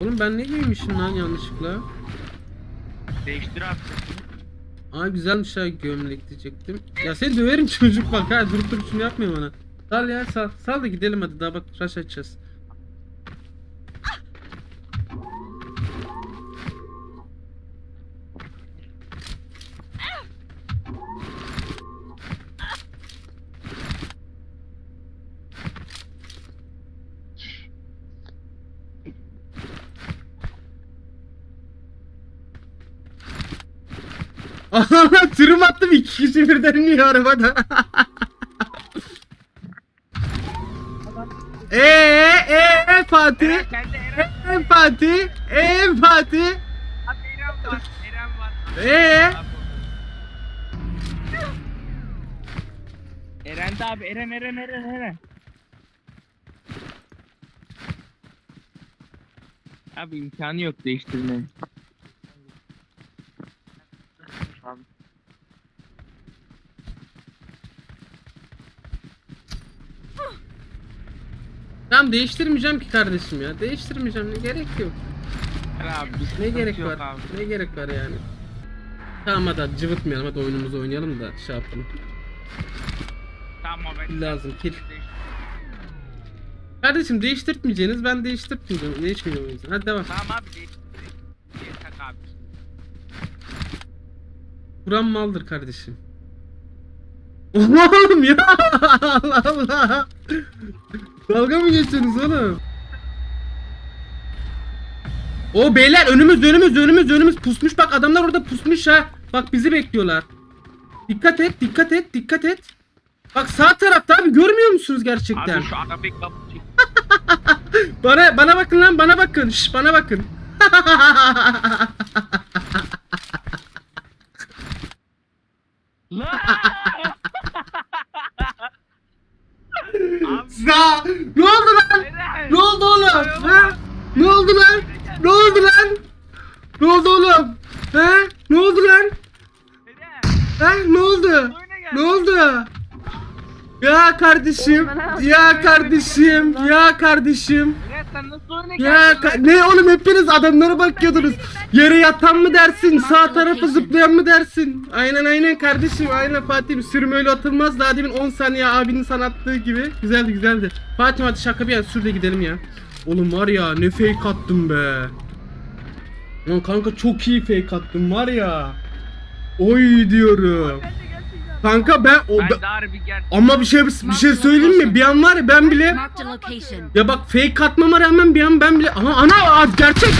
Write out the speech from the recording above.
Oğlum ben ne giymişim lan yanlışlıkla? Değiştir abi. Aa güzelmiş ha gömlek diyecektim. Ya seni döverim çocuk bak ha durup durup şunu yapmayın bana. Sal ya sal. Sal da gidelim hadi daha bak rush açacağız. Allah tırım attım iki kişi birden iniyor arabada. Eee eee Fatih. Eee Fatih. Eee Fatih. Eee. Eren de abi Eren Eren Eren Eren. Abi imkanı yok değiştirme. Tamam değiştirmeyeceğim ki kardeşim ya. Değiştirmeyeceğim. Ne gerek yok. Abi Ne gerek var? Abi. Ne gerek var yani? Tamam hadi, cıvıtmayalım hadi oyunumuzu oynayalım da şey yapalım. Tamam ben. Lazım kill. Değiştir. Kardeşim değiştirtmeyeceğiniz ben değiştirtmeyeceğim. Değişmeyeceğim o yüzden. Hadi devam. Tamam abi. Buran maldır kardeşim. Oğlum ya Allah Allah. Dalga mı geçiyorsunuz oğlum? O beyler önümüz önümüz önümüz önümüz pusmuş bak adamlar orada pusmuş ha. Bak bizi bekliyorlar. Dikkat et dikkat et dikkat et. Bak sağ tarafta abi görmüyor musunuz gerçekten? Abi şu arabayı. Bana bana bakın lan bana bakın. Şş, bana bakın. Abi Za ne oldu lan? Ne oldu oğlum? Ha? Ne oldu lan? Ne oldu lan? Ne oldu oğlum? Ha? Ne oldu lan? Eren! Ha? Ne oldu? Oyuna gel. Ne oldu? Ya kardeşim, ya kardeşim, ya kardeşim. Eren sen nasıl oyuna Ya ka- ne oğlum hepiniz adamlara bakıyordunuz. Yere yatan mı dersin, sağ tarafı zıplayan mı dersin? Aynen aynen kardeşim, aynen Fatih'im sürüm öyle atılmaz. Daha demin 10 saniye abinin sana attığı gibi. Güzeldi güzeldi. Fatih hadi şaka bir yana sür de gidelim ya. Oğlum var ya ne fake attım be. Lan kanka çok iyi fake attım var ya. Oy diyorum. Kanka ben o Ben gel. ama bir şey bir şey söyleyeyim mi? Bir an var ya ben bile Marked a location. ya bak fake atmama rağmen bir an ben bile aha ana aa, gerçek